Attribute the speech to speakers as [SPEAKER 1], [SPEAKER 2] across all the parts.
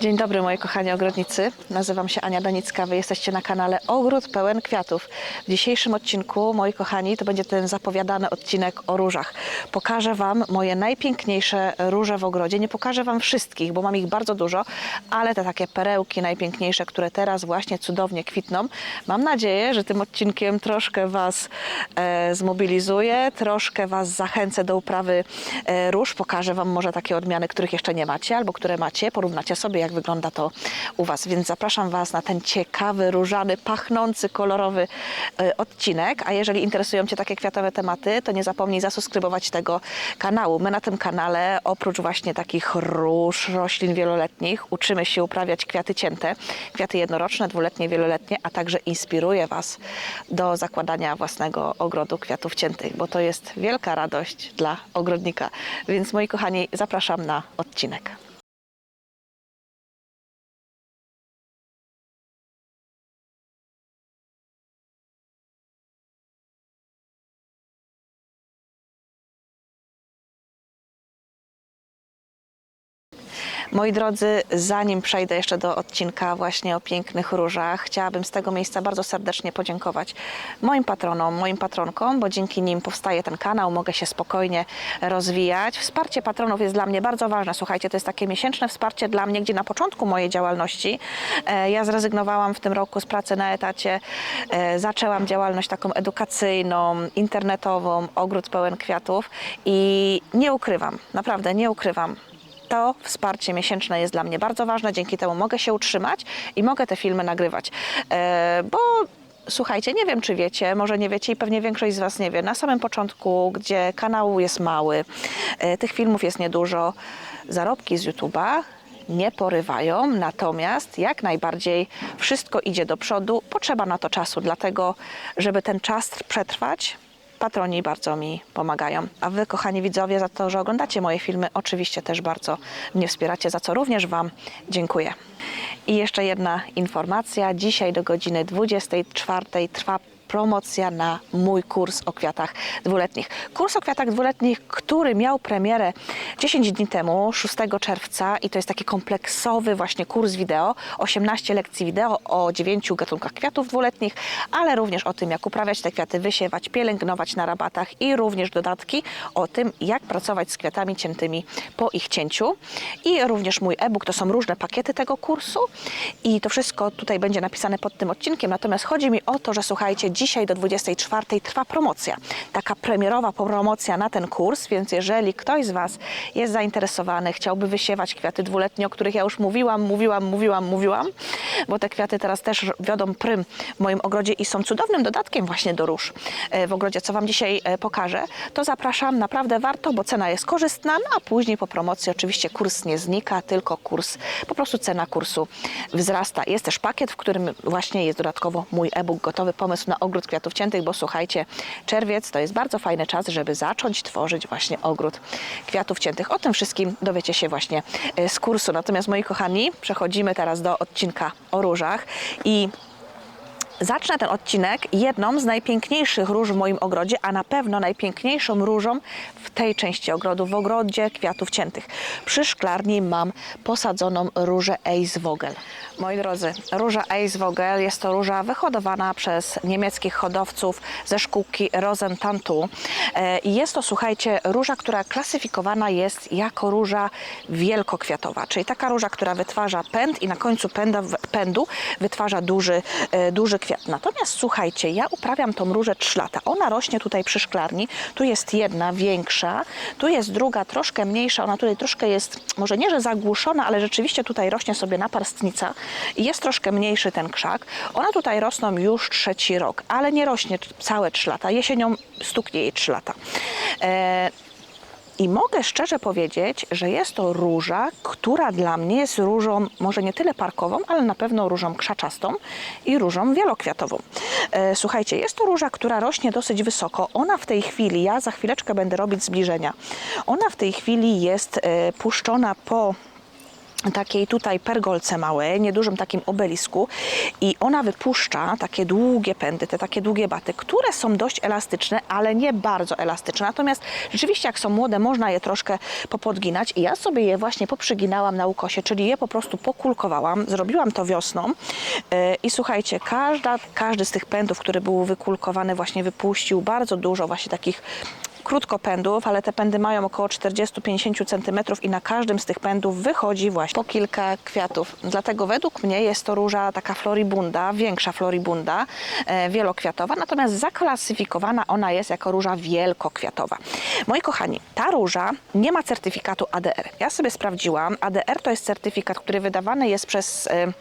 [SPEAKER 1] Dzień dobry moi kochani ogrodnicy. Nazywam się Ania Danicka. Wy jesteście na kanale Ogród pełen kwiatów. W dzisiejszym odcinku, moi kochani, to będzie ten zapowiadany odcinek o różach. Pokażę Wam moje najpiękniejsze róże w ogrodzie. Nie pokażę Wam wszystkich, bo mam ich bardzo dużo, ale te takie perełki najpiękniejsze, które teraz właśnie cudownie kwitną. Mam nadzieję, że tym odcinkiem troszkę Was e, zmobilizuję, troszkę Was zachęcę do uprawy e, róż. Pokażę Wam może takie odmiany, których jeszcze nie macie, albo które macie. Porównacie sobie, jak wygląda to u Was. Więc zapraszam Was na ten ciekawy, różany, pachnący, kolorowy e, odcinek. A jeżeli interesują Cię takie kwiatowe tematy, to nie zapomnij zasubskrybować tego kanału. My na tym kanale, oprócz właśnie takich róż, roślin wieloletnich, uczymy się uprawiać kwiaty cięte, kwiaty jednoroczne, dwuletnie, wieloletnie, a także inspiruję Was do zakładania własnego ogrodu kwiatów ciętych, bo to jest wielka radość dla ogrodnika. Więc moi kochani, zapraszam na odcinek. Moi drodzy, zanim przejdę jeszcze do odcinka właśnie o pięknych różach, chciałabym z tego miejsca bardzo serdecznie podziękować moim patronom, moim patronkom, bo dzięki nim powstaje ten kanał, mogę się spokojnie rozwijać. Wsparcie patronów jest dla mnie bardzo ważne. Słuchajcie, to jest takie miesięczne wsparcie dla mnie, gdzie na początku mojej działalności e, ja zrezygnowałam w tym roku z pracy na etacie, e, zaczęłam działalność taką edukacyjną, internetową, ogród pełen kwiatów i nie ukrywam, naprawdę nie ukrywam, to wsparcie miesięczne jest dla mnie bardzo ważne. Dzięki temu mogę się utrzymać i mogę te filmy nagrywać. E, bo słuchajcie, nie wiem czy wiecie, może nie wiecie i pewnie większość z Was nie wie. Na samym początku, gdzie kanał jest mały, e, tych filmów jest niedużo, zarobki z YouTube'a nie porywają, natomiast jak najbardziej wszystko idzie do przodu. Potrzeba na to czasu, dlatego żeby ten czas przetrwać, patroni bardzo mi pomagają. A wy, kochani widzowie, za to, że oglądacie moje filmy, oczywiście też bardzo mnie wspieracie, za co również wam dziękuję. I jeszcze jedna informacja. Dzisiaj do godziny 24 trwa promocja na mój kurs o kwiatach dwuletnich. Kurs o kwiatach dwuletnich, który miał premierę 10 dni temu, 6 czerwca i to jest taki kompleksowy właśnie kurs wideo, 18 lekcji wideo o 9 gatunkach kwiatów dwuletnich, ale również o tym, jak uprawiać te kwiaty, wysiewać, pielęgnować na rabatach i również dodatki o tym, jak pracować z kwiatami ciętymi po ich cięciu. I również mój e-book, to są różne pakiety tego kursu i to wszystko tutaj będzie napisane pod tym odcinkiem. Natomiast chodzi mi o to, że słuchajcie, dzisiaj do 24 trwa promocja. Taka premierowa promocja na ten kurs, więc jeżeli ktoś z Was jest zainteresowany, chciałby wysiewać kwiaty dwuletnie, o których ja już mówiłam, mówiłam, mówiłam, mówiłam, bo te kwiaty teraz też wiodą prym w moim ogrodzie i są cudownym dodatkiem właśnie do róż e, w ogrodzie, co Wam dzisiaj e, pokażę, to zapraszam, naprawdę warto, bo cena jest korzystna, no a później po promocji oczywiście kurs nie znika, tylko kurs, po prostu cena kursu wzrasta. Jest też pakiet, w którym właśnie jest dodatkowo mój e-book, gotowy pomysł na ogród kwiatów ciętych, bo słuchajcie, czerwiec to jest bardzo fajny czas, żeby zacząć tworzyć właśnie ogród kwiatów ciętych. O tym wszystkim dowiecie się właśnie e, z kursu. Natomiast moi kochani, przechodzimy teraz do odcinka o różach i Zacznę ten odcinek jedną z najpiękniejszych róż w moim ogrodzie, a na pewno najpiękniejszą różą w tej części ogrodu, w ogrodzie kwiatów ciętych. Przy szklarni mam posadzoną różę Ace Vogel. Moi drodzy, róża Ace Vogel jest to róża wyhodowana przez niemieckich hodowców ze szkółki Rosentantu. E, jest to, słuchajcie, róża, która klasyfikowana jest jako róża wielkokwiatowa, czyli taka róża, która wytwarza pęd i na końcu pęda, pędu wytwarza duży, e, duży kwiat. Natomiast słuchajcie, ja uprawiam tą różę 3 lata. Ona rośnie tutaj przy szklarni. Tu jest jedna większa, tu jest druga troszkę mniejsza. Ona tutaj troszkę jest, może nie, że zagłuszona, ale rzeczywiście tutaj rośnie sobie naparstnica i jest troszkę mniejszy ten krzak. One tutaj rosną już trzeci rok, ale nie rośnie całe 3 lata. Jesienią stuknie jej 3 lata. E, i mogę szczerze powiedzieć, że jest to róża, która dla mnie jest różą może nie tyle parkową, ale na pewno różą krzaczastą i różą wielokwiatową. E, słuchajcie, jest to róża, która rośnie dosyć wysoko. Ona w tej chwili, ja za chwileczkę będę robić zbliżenia, ona w tej chwili jest e, puszczona po takiej tutaj pergolce małej, niedużym takim obelisku i ona wypuszcza takie długie pędy, te takie długie baty, które są dość elastyczne, ale nie bardzo elastyczne. Natomiast rzeczywiście jak są młode, można je troszkę popodginać i ja sobie je właśnie poprzyginałam na ukosie, czyli je po prostu pokulkowałam. Zrobiłam to wiosną Yy, i słuchajcie, każda, każdy z tych pędów, który był wykulkowany właśnie wypuścił bardzo dużo właśnie takich krótkopędów, ale te pędy mają około 40-50 cm i na każdym z tych pędów wychodzi właśnie po kilka kwiatów. Dlatego według mnie jest to róża taka floribunda, większa floribunda, e, wielokwiatowa, natomiast zaklasyfikowana ona jest jako róża wielkokwiatowa. Moi kochani, ta róża nie ma certyfikatu ADR. Ja sobie sprawdziłam, ADR to jest certyfikat, który wydawany jest przez... E,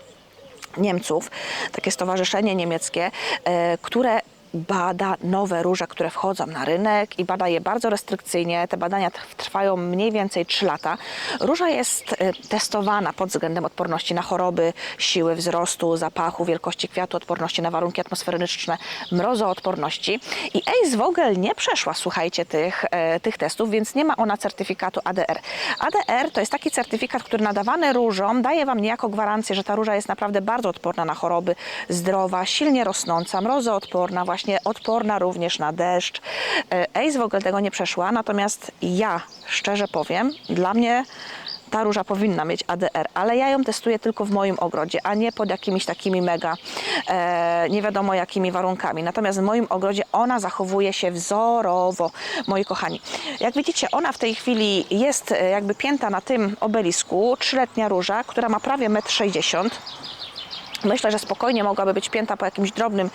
[SPEAKER 1] Niemców, takie stowarzyszenie niemieckie, e, które bada nowe róże, które wchodzą na rynek i bada je bardzo restrykcyjnie. Te badania trw- trwają mniej więcej 3 lata. Róża jest e, testowana pod względem odporności na choroby, siły wzrostu, zapachu, wielkości kwiatu, odporności na warunki atmosferyczne, mrozoodporności. I Ace Vogel nie przeszła, słuchajcie, tych, e, tych testów, więc nie ma ona certyfikatu ADR. ADR to jest taki certyfikat, który nadawany różom daje Wam niejako gwarancję, że ta róża jest naprawdę bardzo odporna na choroby, zdrowa, silnie rosnąca, mrozoodporna, właśnie odporna również na deszcz. E, Ace w ogóle tego nie przeszła, natomiast ja szczerze powiem, dla mnie ta róża powinna mieć ADR, ale ja ją testuję tylko w moim ogrodzie, a nie pod jakimiś takimi mega e, nie wiadomo jakimi warunkami. Natomiast w moim ogrodzie ona zachowuje się wzorowo, moi kochani. Jak widzicie, ona w tej chwili jest e, jakby pięta na tym obelisku, trzyletnia róża, która ma prawie 1,60 m. Myślę, że spokojnie mogłaby być pięta po jakimś drobnym,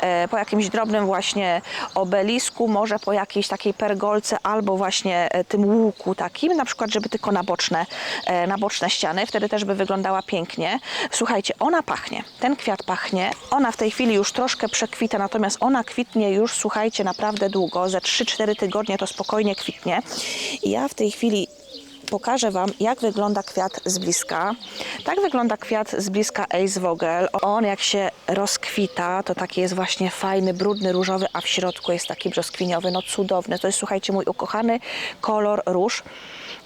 [SPEAKER 1] e, po jakimś drobnym właśnie obelisku, może po jakiejś takiej pergolce albo właśnie e, tym łuku takim, na przykład, żeby tylko na boczne, e, na boczne ściany, wtedy też by wyglądała pięknie. Słuchajcie, ona pachnie, ten kwiat pachnie, ona w tej chwili już troszkę przekwita, natomiast ona kwitnie już, słuchajcie, naprawdę długo, ze 3-4 tygodnie to spokojnie kwitnie. I ja w tej chwili pokażę Wam, jak wygląda kwiat z bliska. Tak wygląda kwiat z bliska Ace Vogel. On jak się rozkwita, to taki jest właśnie fajny, brudny, różowy, a w środku jest taki brzoskwiniowy, no cudowny. To jest, słuchajcie, mój ukochany kolor róż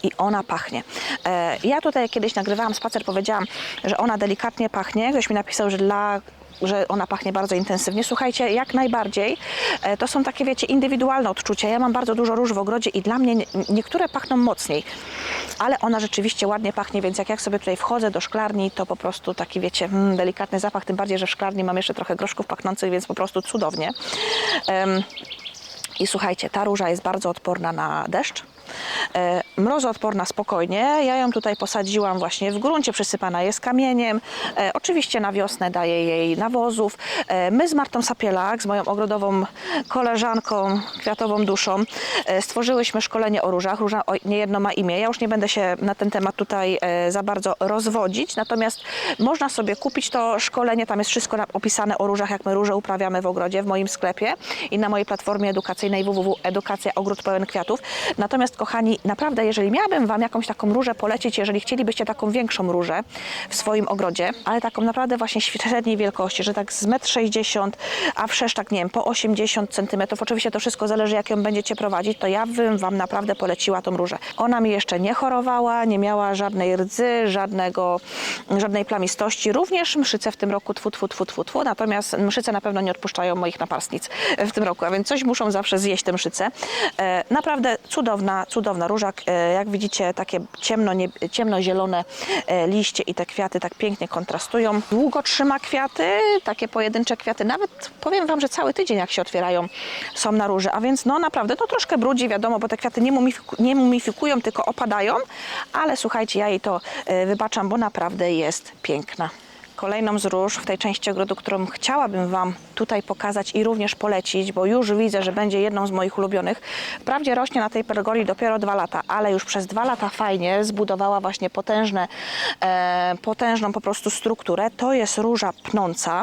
[SPEAKER 1] i ona pachnie. E, ja tutaj kiedyś nagrywałam spacer, powiedziałam, że ona delikatnie pachnie. Ktoś mi napisał, że dla że ona pachnie bardzo intensywnie. Słuchajcie, jak najbardziej. E, To są takie, wiecie, indywidualne odczucia. Ja mam bardzo dużo róż w ogrodzie i dla mnie nie- niektóre pachną mocniej, ale ona rzeczywiście ładnie pachnie, więc jak ja sobie tutaj wchodzę do szklarni, to po prostu taki, wiecie, mm, delikatny zapach, tym bardziej, że w szklarni mam jeszcze trochę groszków pachnących, więc po prostu cudownie. I słuchajcie, ta róża jest bardzo odporna na deszcz. E, mrozoodporna spokojnie. Ja ją tutaj posadziłam właśnie w gruncie, przysypana jest kamieniem. E, oczywiście na wiosnę daję jej nawozów. E, my z Martą Sapielak, z moją ogrodową koleżanką, kwiatową duszą, stworzyłyśmy szkolenie o różach. Róża niejedno ma imię. Ja już nie będę się na ten temat tutaj za bardzo rozwodzić, natomiast można sobie kupić to szkolenie. Tam jest wszystko opisane o różach, jak my róże uprawiamy w ogrodzie, w moim sklepie i na mojej platformie edukacyjnej www.edukacja ogród pełen kwiatów. Natomiast kochani, naprawdę jeżeli miałabym Wam jakąś taką różę polecić, jeżeli chcielibyście taką większą różę w swoim ogrodzie, ale taką naprawdę właśnie średniej wielkości, że tak z 1,60 m, a wszerz tak nie wiem, po 80 cm, oczywiście to wszystko zależy jak ją będziecie prowadzić, to ja bym Wam naprawdę poleciła tą różę. Ona mi jeszcze nie chorowała, nie miała żadnej rdzy, żadnego, żadnej plamistości, również mszyce w tym roku tfu, tfu, tfu, tfu, tfu, natomiast mszyce na pewno nie odpuszczają moich napastnic w tym roku, a więc coś muszą zawsze zjeść te mszyce. E, naprawdę cudowna, cudowna róża. E, Jak widzicie, takie ciemno, nie, ciemnozielone e, liście i te kwiaty tak pięknie kontrastują. Długo trzyma kwiaty, takie pojedyncze kwiaty. Nawet powiem Wam, że cały tydzień jak się otwierają są na róży, a więc no naprawdę to troszkę brudzi, wiadomo, bo te kwiaty nie, mumifiku, nie mumifikują, tylko opadają, ale słuchajcie, ja jej to e, wybaczam, bo naprawdę jest piękna. Kolejną z róż w tej części ogrodu, którą chciałabym Wam tutaj pokazać i również polecić, bo już widzę, że będzie jedną z moich ulubionych. Wprawdzie rośnie na tej pergoli dopiero dwa lata, ale już przez dwa lata fajnie zbudowała właśnie potężne, e, potężną po prostu strukturę. To jest róża pnąca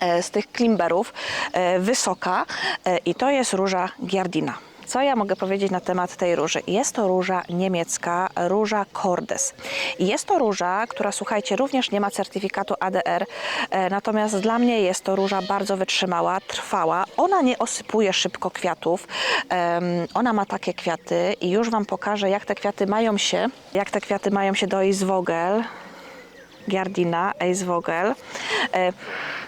[SPEAKER 1] e, z tych klimberów, e, wysoka e, i to jest róża giardina. Co ja mogę powiedzieć na temat tej róży? Jest to róża niemiecka, róża Cordes. Jest to róża, która słuchajcie, również nie ma certyfikatu ADR, e, natomiast dla mnie jest to róża bardzo wytrzymała, trwała. Ona nie osypuje szybko kwiatów. Ona ma takie kwiaty i już Wam pokażę, jak te kwiaty mają się, jak te kwiaty mają się do Iswogel. Giardina, Eisvogel. E,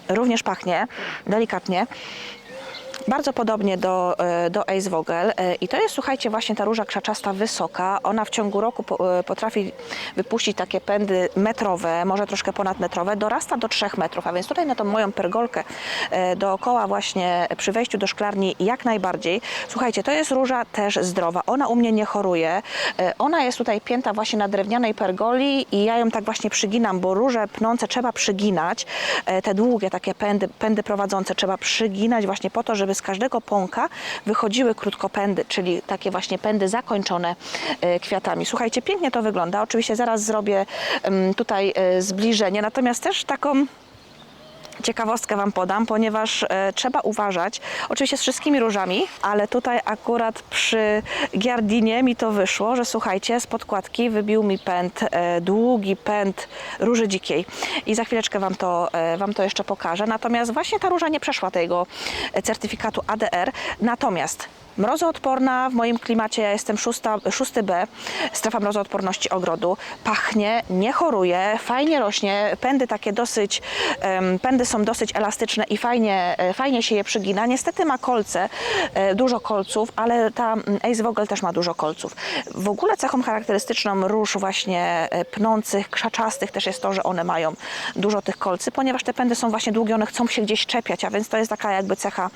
[SPEAKER 1] Również pachnie delikatnie. Bardzo podobnie do, e, do Eisvogel E, i to jest, słuchajcie, właśnie ta róża krzaczasta wysoka. Ona w ciągu roku e, potrafi wypuścić takie pędy metrowe, może troszkę ponadmetrowe, dorasta do 3 metrów, a więc tutaj na tą moją pergolkę dookoła właśnie przy wejściu do szklarni jak najbardziej. Słuchajcie, to jest róża też zdrowa, ona u mnie nie choruje, ona jest tutaj pięta właśnie na drewnianej pergoli i ja ją tak właśnie przyginam, bo róże pnące trzeba przyginać, te długie takie pędy, pędy prowadzące trzeba przyginać właśnie po to, żeby z każdego pąka wychodziły krótkopędy, czyli takie właśnie pędy zakończone e, kwiatami. Słuchajcie, pięknie to wygląda. Oczywiście zaraz zrobię em, tutaj e, zbliżenie, natomiast też taką ciekawostkę Wam podam, ponieważ e, trzeba uważać, oczywiście z wszystkimi różami, ale tutaj akurat przy giardinie mi to wyszło, że słuchajcie, z podkładki wybił mi pęd, e, długi pęd róży dzikiej i za chwileczkę Wam to, e, wam to jeszcze pokażę. Natomiast właśnie ta róża nie przeszła tego certyfikatu ADR, natomiast Mrozoodporna w moim klimacie, ja jestem szósta, 6B, strefa mrozoodporności ogrodu. Pachnie, nie choruje, fajnie rośnie, pędy takie dosyć, pędy są dosyć elastyczne i fajnie, e, fajnie się je przygina. Niestety ma kolce, e, dużo kolców, ale ta Ace Vogel też ma dużo kolców. W ogóle cechą charakterystyczną róż właśnie e, pnących, krzaczastych też jest to, że one mają dużo tych kolcy, ponieważ te pędy są właśnie długie, one chcą się gdzieś czepiać, a więc to jest taka jakby cecha,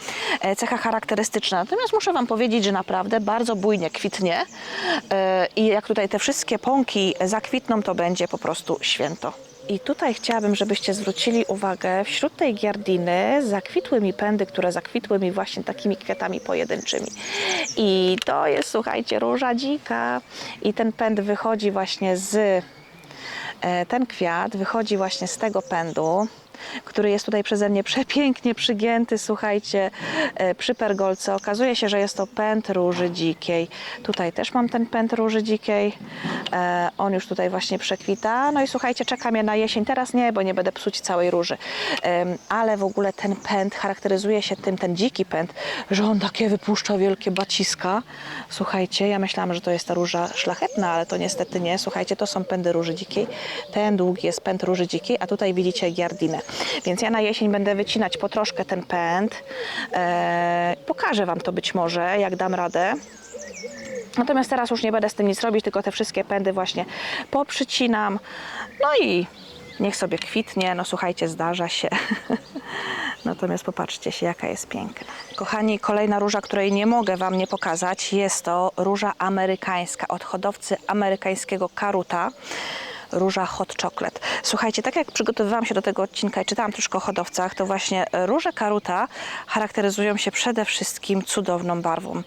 [SPEAKER 1] cecha charakterystyczna. Natomiast muszę Wam powiedzieć, że naprawdę bardzo bujnie kwitnie e, i jak tutaj te wszystkie pąki zakwitną, to będzie po prostu święto. I tutaj chciałabym, żebyście zwrócili uwagę, wśród tej giardiny zakwitły mi pędy, które zakwitły mi właśnie takimi kwiatami pojedynczymi. I to jest, słuchajcie, róża dzika. I ten pęd wychodzi właśnie z E, ten kwiat wychodzi właśnie z tego pędu, który jest tutaj przeze mnie przepięknie przygięty, słuchajcie, e, przy pergolce. Okazuje się, że jest to pęd róży dzikiej. Tutaj też mam ten pęd róży dzikiej. E, On już tutaj właśnie przekwita. No i słuchajcie, czeka mnie na jesień. Teraz nie, bo nie będę psuć całej róży. Ale w ogóle ten pęd charakteryzuje się tym, ten dziki pęd, że on takie wypuszcza wielkie baciska. Słuchajcie, ja myślałam, że to jest ta róża szlachetna, ale to niestety nie. Słuchajcie, to są pędy róży dzikiej. Ten długi jest pęd róży dzikiej, a tutaj widzicie giardinę. Więc ja na jesień będę wycinać po troszkę ten pęd. Eee, pokażę Wam to być może, jak dam radę. Natomiast teraz już nie będę z tym nic robić, tylko te wszystkie pędy właśnie poprzycinam. No i niech sobie kwitnie. No słuchajcie, zdarza się. Natomiast popatrzcie się, jaka jest piękna. Kochani, kolejna róża, której nie mogę Wam nie pokazać, jest to róża amerykańska od hodowcy amerykańskiego karuta. Róża hot chocolate. Słuchajcie, tak jak przygotowywałam się do tego odcinka i czytałam troszkę o hodowcach, to właśnie róże karuta charakteryzują się przede wszystkim cudowną barwą.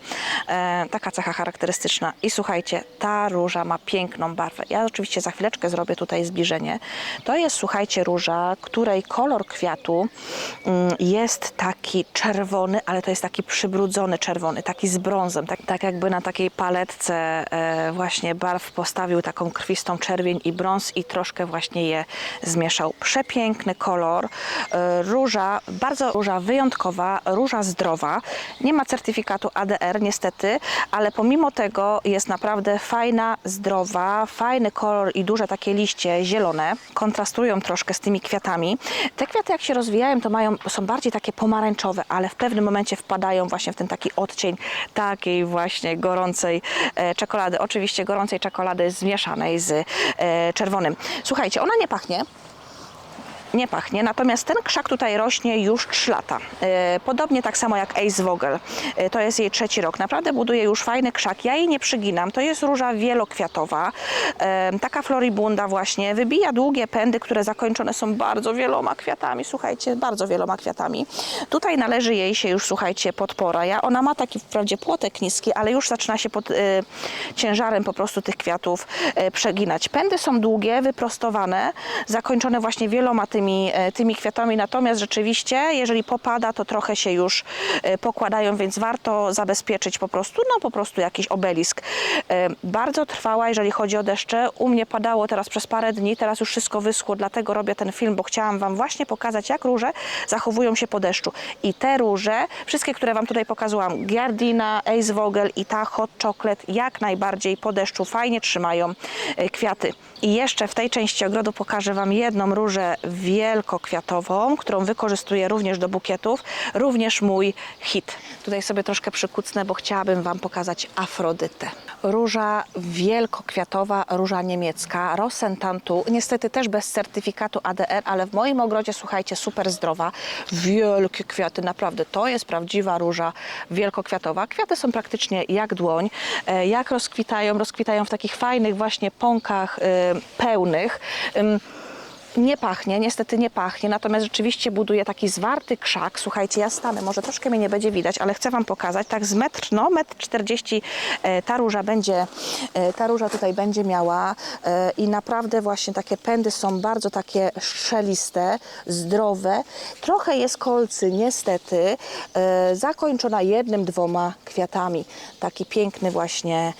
[SPEAKER 1] E, taka cecha charakterystyczna. I słuchajcie, ta róża ma piękną barwę. Ja oczywiście za chwileczkę zrobię tutaj zbliżenie. To jest, słuchajcie, róża, której kolor kwiatu mm, jest taki czerwony, ale to jest taki przybrudzony czerwony, taki z brązem, tak, tak jakby na takiej paletce e, właśnie barw postawił taką krwistą czerwień i i troszkę właśnie je zmieszał. Przepiękny kolor, e, róża, bardzo róża wyjątkowa, róża zdrowa. Nie ma certyfikatu ADR niestety, ale pomimo tego jest naprawdę fajna, zdrowa, fajny kolor i duże takie liście zielone. Kontrastują troszkę z tymi kwiatami. Te kwiaty jak się rozwijają, to mają, są bardziej takie pomarańczowe, ale w pewnym momencie wpadają właśnie w ten taki odcień takiej właśnie gorącej e, czekolady. Oczywiście gorącej czekolady zmieszanej z e, czerwonym. Słuchajcie, ona nie pachnie. Nie pachnie, natomiast ten krzak tutaj rośnie już 3 lata. E, Podobnie tak samo jak Ace Vogel. E, To jest jej trzeci rok. Naprawdę buduje już fajny krzak. Ja jej nie przyginam. To jest róża wielokwiatowa. E, Taka floribunda właśnie. Wybija długie pędy, które zakończone są bardzo wieloma kwiatami. Słuchajcie, bardzo wieloma kwiatami. Tutaj należy jej się już, słuchajcie, podpora. Ja, ona ma taki wprawdzie płotek niski, ale już zaczyna się pod e, ciężarem po prostu tych kwiatów e, przeginać. Pędy są długie, wyprostowane, zakończone właśnie wieloma tymi tymi, e, tymi kwiatami. Natomiast rzeczywiście, jeżeli popada, to trochę się już e, pokładają, więc warto zabezpieczyć po prostu, no po prostu jakiś obelisk. E, Bardzo trwała, jeżeli chodzi o deszcze. U mnie padało teraz przez parę dni, teraz już wszystko wyschło, dlatego robię ten film, bo chciałam Wam właśnie pokazać, jak róże zachowują się po deszczu. I te róże, wszystkie, które Wam tutaj pokazałam, Giardina, Ace Vogel i ta Hot Chocolate, jak najbardziej po deszczu fajnie trzymają kwiaty. I jeszcze w tej części ogrodu pokażę Wam jedną różę wielkokwiatową, którą wykorzystuję również do bukietów, również mój hit. Tutaj sobie troszkę przykucnę, bo chciałabym Wam pokazać Afrodytę. Róża wielkokwiatowa, róża niemiecka, Rosentantu, niestety też bez certyfikatu ADR, ale w moim ogrodzie, słuchajcie, super zdrowa, wielkie kwiaty, naprawdę, to jest prawdziwa róża wielkokwiatowa. Kwiaty są praktycznie jak dłoń, E, jak rozkwitają, rozkwitają w takich fajnych właśnie pąkach e, pełnych. Nie pachnie, niestety nie pachnie, natomiast rzeczywiście buduje taki zwarty krzak. Słuchajcie, ja stanę, może troszkę mnie nie będzie widać, ale chcę Wam pokazać, tak z metr, no metr 40 e, ta róża będzie, e, ta róża tutaj będzie miała e, i naprawdę właśnie takie pędy są bardzo takie szeliste, zdrowe. Trochę jest kolcy, niestety, zakończona jednym, dwoma kwiatami. Taki piękny właśnie,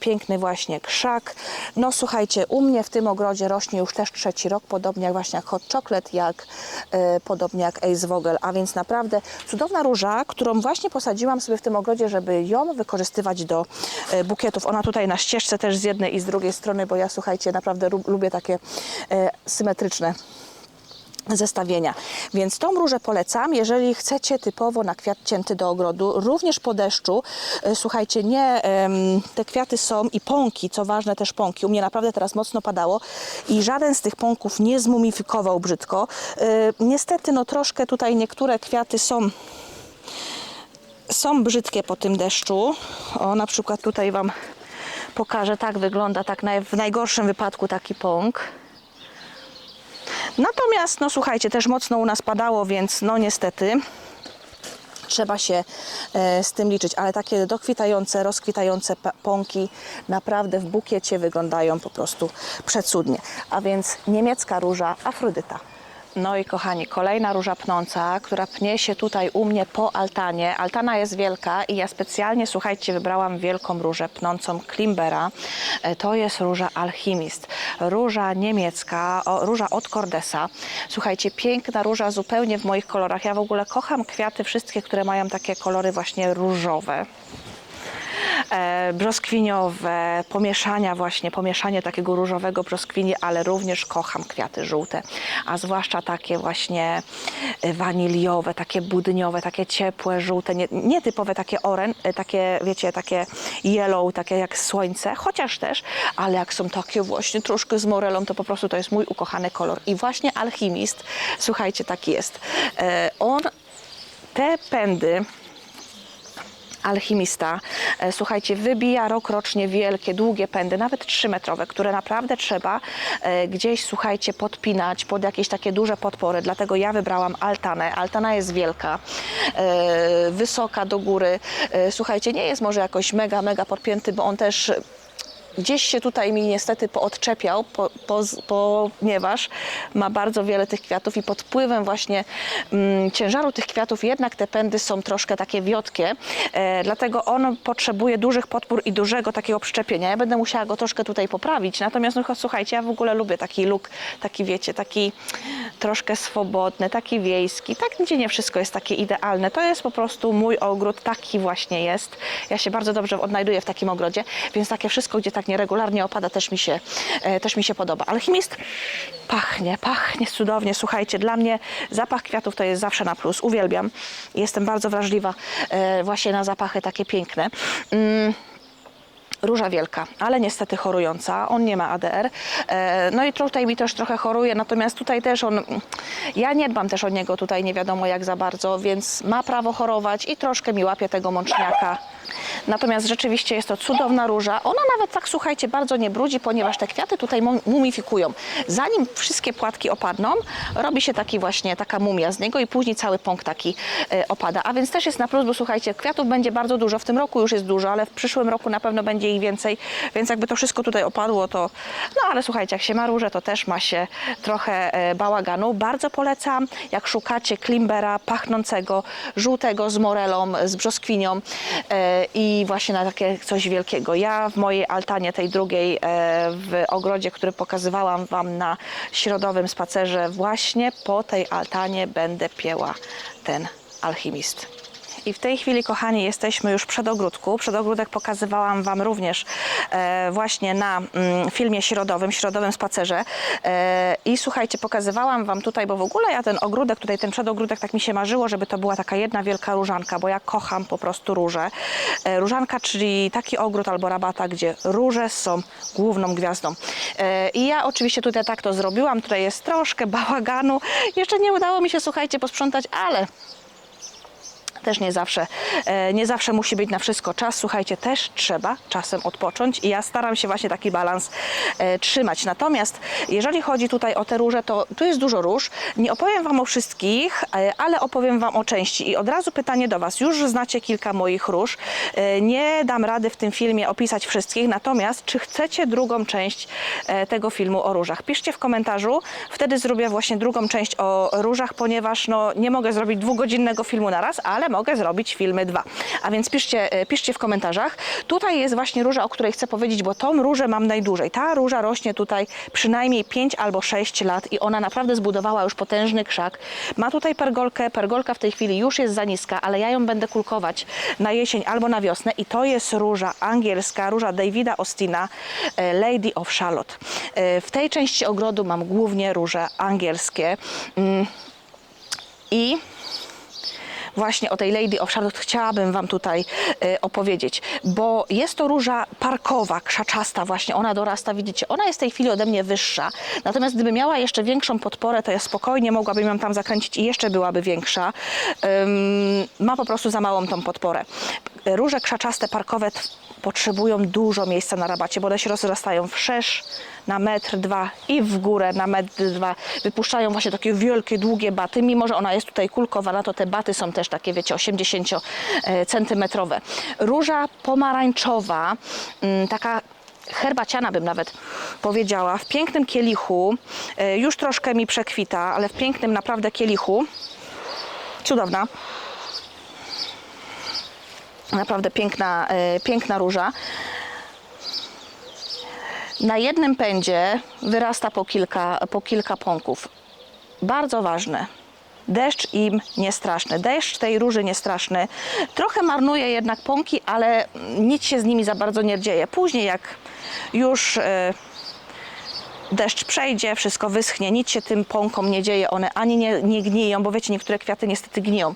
[SPEAKER 1] piękny właśnie krzak. No słuchajcie, u mnie w tym ogrodzie rośnie już też trzeci rok, podobnie jak właśnie jak Hot Chocolate, jak e, podobnie jak Ace Vogel, a więc naprawdę cudowna róża, którą właśnie posadziłam sobie w tym ogrodzie, żeby ją wykorzystywać do e, bukietów. Ona tutaj na ścieżce też z jednej i z drugiej strony, bo ja słuchajcie, naprawdę lu- lubię takie e, symetryczne zestawienia. Więc tą różę polecam, jeżeli chcecie typowo na kwiat cięty do ogrodu, również po deszczu. E, Słuchajcie, nie, te kwiaty są i pąki, co ważne też pąki. U mnie naprawdę teraz mocno padało i żaden z tych pąków nie zmumifikował brzydko. E, Niestety, no troszkę tutaj niektóre kwiaty są są brzydkie po tym deszczu. O, na przykład tutaj Wam pokażę, tak wygląda tak w najgorszym wypadku taki pąk. Natomiast, no słuchajcie, też mocno u nas padało, więc no niestety trzeba się e, z tym liczyć, ale takie dokwitające, rozkwitające pąki naprawdę w bukiecie wyglądają po prostu przecudnie. A więc niemiecka róża Afrodyta. No i kochani, kolejna róża pnąca, która pnie się tutaj u mnie po altanie. Altana jest wielka i ja specjalnie, słuchajcie, wybrałam wielką różę pnącą Klimbera. E, To jest róża Alchimist. Róża niemiecka, róża od Cordesa. Słuchajcie, piękna róża zupełnie w moich kolorach. Ja w ogóle kocham kwiaty wszystkie, które mają takie kolory właśnie różowe brzoskwiniowe, pomieszania właśnie, pomieszanie takiego różowego brzoskwini, ale również kocham kwiaty żółte, a zwłaszcza takie właśnie e, waniliowe, takie budniowe, takie ciepłe, żółte, nie, nietypowe takie oren, e, takie wiecie, takie yellow, takie jak słońce, chociaż też, ale jak są takie właśnie troszkę z morelą, to po prostu to jest mój ukochany kolor. I właśnie alchimist, słuchajcie, taki jest. E, on te pędy alchimista, e, słuchajcie, wybija rokrocznie wielkie, długie pędy, nawet 3-metrowe, które naprawdę trzeba e, gdzieś, słuchajcie, podpinać pod jakieś takie duże podpory. Dlatego ja wybrałam altanę. Altana jest wielka, e, wysoka do góry. Słuchajcie, nie jest może jakoś mega, mega podpięty, bo on też gdzieś się tutaj mi niestety poodczepiał, po, po, ponieważ ma bardzo wiele tych kwiatów i pod wpływem właśnie mm, ciężaru tych kwiatów jednak te pędy są troszkę takie wiotkie, e, dlatego on potrzebuje dużych podpór i dużego takiego przyczepienia. Ja będę musiała go troszkę tutaj poprawić, natomiast no, słuchajcie, ja w ogóle lubię taki look, taki wiecie, taki troszkę swobodny, taki wiejski, tak gdzie nie wszystko jest takie idealne. To jest po prostu mój ogród, taki właśnie jest. Ja się bardzo dobrze odnajduję w takim ogrodzie, więc takie wszystko, gdzie tak nieregularnie opada, też mi się, e, też mi się podoba. Alchimist pachnie, pachnie cudownie. Słuchajcie, dla mnie zapach kwiatów to jest zawsze na plus. Uwielbiam. Jestem bardzo wrażliwa e, właśnie na zapachy takie piękne. Mm. Róża wielka, ale niestety chorująca. On nie ma ADR. E, No i tutaj mi też trochę choruje, natomiast tutaj też on. Ja nie dbam też o niego tutaj nie wiadomo jak za bardzo, więc ma prawo chorować i troszkę mi łapie tego mączniaka. Natomiast rzeczywiście jest to cudowna róża. Ona nawet tak, słuchajcie, bardzo nie brudzi, ponieważ te kwiaty tutaj mu- mumifikują. Zanim wszystkie płatki opadną, robi się taki właśnie taka mumia z niego i później cały pąk taki e, opada. A więc też jest na plus, bo słuchajcie, kwiatów będzie bardzo dużo. W tym roku już jest dużo, ale w przyszłym roku na pewno będzie ich więcej. Więc jakby to wszystko tutaj opadło, to no ale słuchajcie, jak się ma róże, to też ma się trochę e, bałaganu. Bardzo polecam, jak szukacie klimbera pachnącego, żółtego z morelą, z brzoskwinią e, i właśnie na takie coś wielkiego. Ja w mojej altanie, tej drugiej e, w ogrodzie, który pokazywałam Wam na środowym spacerze, właśnie po tej altanie będę pieła ten alchimist. I w tej chwili, kochani, jesteśmy już przed ogródku. Przedogródek pokazywałam Wam również e, właśnie na mm, filmie środowym, środowym spacerze. E, I słuchajcie, pokazywałam Wam tutaj, bo w ogóle ja ten ogródek, tutaj ten przedogródek, tak mi się marzyło, żeby to była taka jedna wielka różanka, bo ja kocham po prostu róże. E, różanka, czyli taki ogród albo rabata, gdzie róże są główną gwiazdą. I ja oczywiście tutaj tak to zrobiłam. Tutaj jest troszkę bałaganu. Jeszcze nie udało mi się, słuchajcie, posprzątać, ale też nie zawsze, e, nie zawsze musi być na wszystko czas. Słuchajcie, też trzeba czasem odpocząć i ja staram się właśnie taki balans e, trzymać. Natomiast jeżeli chodzi tutaj o te róże, to tu jest dużo róż. Nie opowiem Wam o wszystkich, e, ale opowiem Wam o części. I od razu pytanie do Was. Już znacie kilka moich róż. Nie dam rady w tym filmie opisać wszystkich, natomiast czy chcecie drugą część tego filmu o różach? Piszcie w komentarzu. Wtedy zrobię właśnie drugą część o różach, ponieważ no, nie mogę zrobić dwugodzinnego filmu na raz, ale zrobić filmy dwa. A więc piszcie, e, piszcie w komentarzach. Tutaj jest właśnie róża, o której chcę powiedzieć, bo tą różę mam najdłużej. Ta róża rośnie tutaj przynajmniej 5 albo 6 lat i ona naprawdę zbudowała już potężny krzak. Ma tutaj pergolkę. Pergolka w tej chwili już jest za niska, ale ja ją będę kulkować na jesień albo na wiosnę i to jest róża angielska, róża Davida Austina, e, Lady of Charlotte. E, W tej części ogrodu mam głównie róże angielskie. Mm, I właśnie o tej Lady of Charlotte chciałabym Wam tutaj e, opowiedzieć, bo jest to róża parkowa, krzaczasta właśnie, ona dorasta, widzicie, ona jest w tej chwili ode mnie wyższa, natomiast gdyby miała jeszcze większą podporę, to ja spokojnie mogłabym ją tam zakręcić i jeszcze byłaby większa. Ma po prostu za małą tą podporę. Róże krzaczaste, parkowe potrzebują dużo miejsca na rabacie, bo one się rozrastają wszerz na metr, dwa i w górę na metr, dwa. Wypuszczają właśnie takie wielkie, długie baty. Mimo, że ona jest tutaj kulkowana, to te baty są też takie, wiecie, 80 e, centymetrowe. Róża pomarańczowa, mm, taka herbaciana bym nawet powiedziała, w pięknym kielichu, e, już troszkę mi przekwita, ale w pięknym naprawdę kielichu. Cudowna. Naprawdę piękna, e, piękna róża. Na jednym pędzie wyrasta po kilka, po kilka pąków. Bardzo ważne. Deszcz im nie straszny. Deszcz tej róży nie straszny. Trochę marnuje jednak pąki, ale nic się z nimi za bardzo nie dzieje. Później jak już e, deszcz przejdzie, wszystko wyschnie, nic się tym pąkom nie dzieje, one ani nie, nie gniją, bo wiecie, niektóre kwiaty niestety gniją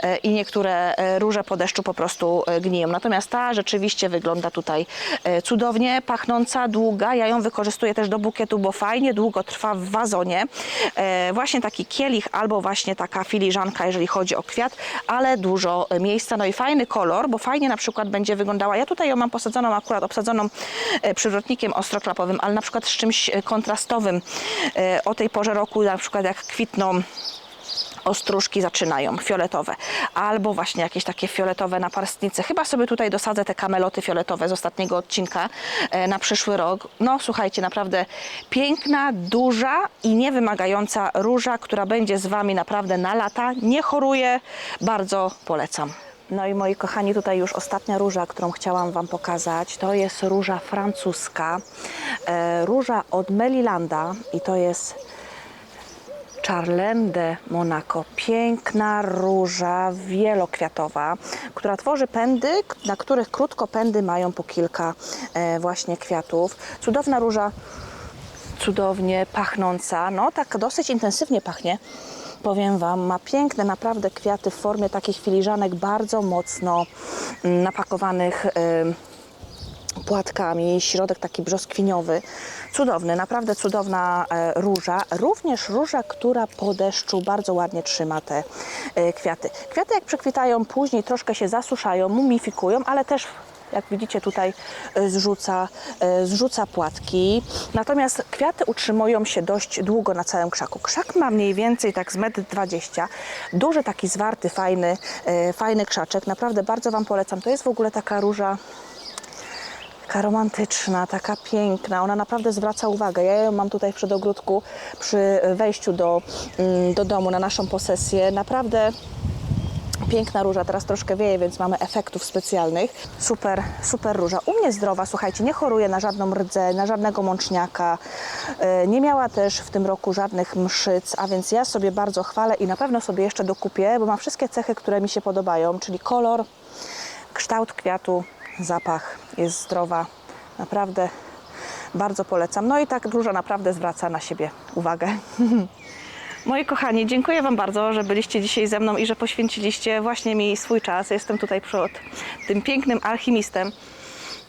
[SPEAKER 1] e, i niektóre e, róże po deszczu po prostu e, gniją. Natomiast ta rzeczywiście wygląda tutaj cudownie, pachnąca, długa. Ja ją wykorzystuję też do bukietu, bo fajnie długo trwa w wazonie. Właśnie taki kielich albo właśnie taka filiżanka, jeżeli chodzi o kwiat, ale dużo miejsca, no i fajny kolor, bo fajnie na przykład będzie wyglądała. Ja tutaj ją mam posadzoną akurat, obsadzoną przywrotnikiem ostroklapowym, ale na przykład z czymś kontrastowym e, o tej porze roku, na przykład jak kwitną ostróżki zaczynają, fioletowe, albo właśnie jakieś takie fioletowe naparstnice. Chyba sobie tutaj dosadzę te kameloty fioletowe z ostatniego odcinka e, na przyszły rok. No słuchajcie, naprawdę piękna, duża i niewymagająca róża, która będzie z Wami naprawdę na lata. Nie choruje, bardzo polecam. No i moi kochani, tutaj już ostatnia róża, którą chciałam Wam pokazać, to jest róża francuska, e, róża od Melilanda i to jest Charlem de Monaco. Piękna róża wielokwiatowa, która tworzy pędy, na których krótko pędy mają po kilka e, właśnie kwiatów. Cudowna róża, cudownie pachnąca, no tak dosyć intensywnie pachnie. Powiem Wam, ma piękne naprawdę kwiaty w formie takich filiżanek bardzo mocno mm, napakowanych płatkami, środek taki brzoskwiniowy. Cudowny, naprawdę cudowna e, róża. Również róża, która po deszczu bardzo ładnie trzyma te e, kwiaty. Kwiaty jak przekwitają później troszkę się zasuszają, mumifikują, ale też jak widzicie tutaj e, zrzuca, e, zrzuca płatki. Natomiast kwiaty utrzymują się dość długo na całym krzaku. Krzak ma mniej więcej tak z metr 20. Duży taki zwarty, fajny, e, fajny krzaczek. Naprawdę bardzo Wam polecam. To jest w ogóle taka róża taka romantyczna, taka piękna. Ona naprawdę zwraca uwagę. Ja ją mam tutaj w przedogródku przy wejściu do, mm, do domu na naszą posesję. Naprawdę piękna róża. Teraz troszkę wieje, więc mamy efektów specjalnych. Super, super róża. U mnie zdrowa, słuchajcie, nie choruje na żadną rdzę, na żadnego mączniaka. E, Nie miała też w tym roku żadnych mszyc, a więc ja sobie bardzo chwalę i na pewno sobie jeszcze dokupię, bo ma wszystkie cechy, które mi się podobają, czyli kolor, kształt kwiatu, zapach, jest zdrowa. Naprawdę bardzo polecam. No i tak róża naprawdę zwraca na siebie uwagę. Moi kochani, dziękuję Wam bardzo, że byliście dzisiaj ze mną i że poświęciliście właśnie mi swój czas. Jestem tutaj przed tym pięknym alchimistem.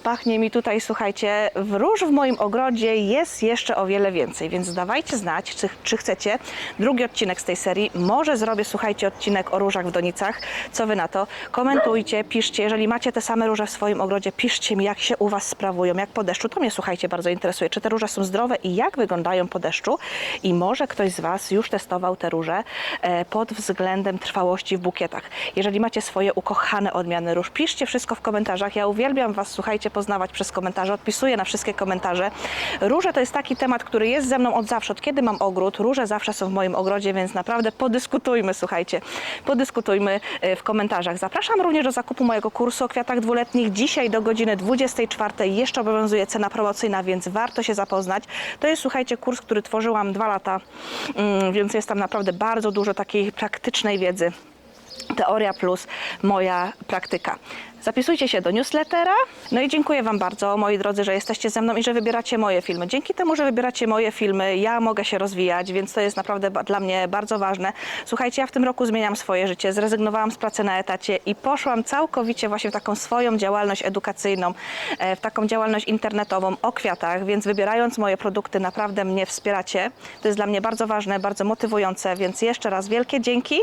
[SPEAKER 1] Pachnie mi tutaj, słuchajcie, w róż w moim ogrodzie jest jeszcze o wiele więcej, więc dawajcie znać, czy, czy chcecie drugi odcinek z tej serii. Może zrobię, słuchajcie, odcinek o różach w donicach. Co Wy na to? Komentujcie, piszcie. Jeżeli macie te same róże w swoim ogrodzie, piszcie mi, jak się u Was sprawują, jak po deszczu. To mnie, słuchajcie, bardzo interesuje. Czy te róże są zdrowe i jak wyglądają po deszczu? I może ktoś z Was już testował te róże e, pod względem trwałości w bukietach. Jeżeli macie swoje ukochane odmiany róż, piszcie wszystko w komentarzach. Ja uwielbiam Was, słuchajcie, poznawać przez komentarze. Odpisuję na wszystkie komentarze. Róże to jest taki temat, który jest ze mną od zawsze, od kiedy mam ogród. Róże zawsze są w moim ogrodzie, więc naprawdę podyskutujmy, słuchajcie. Podyskutujmy e, w komentarzach. Zapraszam również do zakupu mojego kursu o kwiatach dwuletnich. Dzisiaj do godziny 24 jeszcze obowiązuje cena promocyjna, więc warto się zapoznać. To jest, słuchajcie, kurs, który tworzyłam dwa lata, mm, więc jest tam naprawdę bardzo dużo takiej praktycznej wiedzy. Teoria plus moja praktyka. Zapisujcie się do newslettera. No i dziękuję Wam bardzo, moi drodzy, że jesteście ze mną i że wybieracie moje filmy. Dzięki temu, że wybieracie moje filmy, ja mogę się rozwijać, więc to jest naprawdę dla mnie bardzo ważne. Słuchajcie, ja w tym roku zmieniam swoje życie, zrezygnowałam z pracy na etacie i poszłam całkowicie właśnie w taką swoją działalność edukacyjną, e, w taką działalność internetową o kwiatach, więc wybierając moje produkty naprawdę mnie wspieracie. To jest dla mnie bardzo ważne, bardzo motywujące, więc jeszcze raz wielkie dzięki.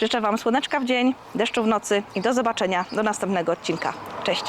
[SPEAKER 1] Życzę Wam słoneczka w dzień, deszczu w nocy i do zobaczenia do następnego odcinka. Cześć!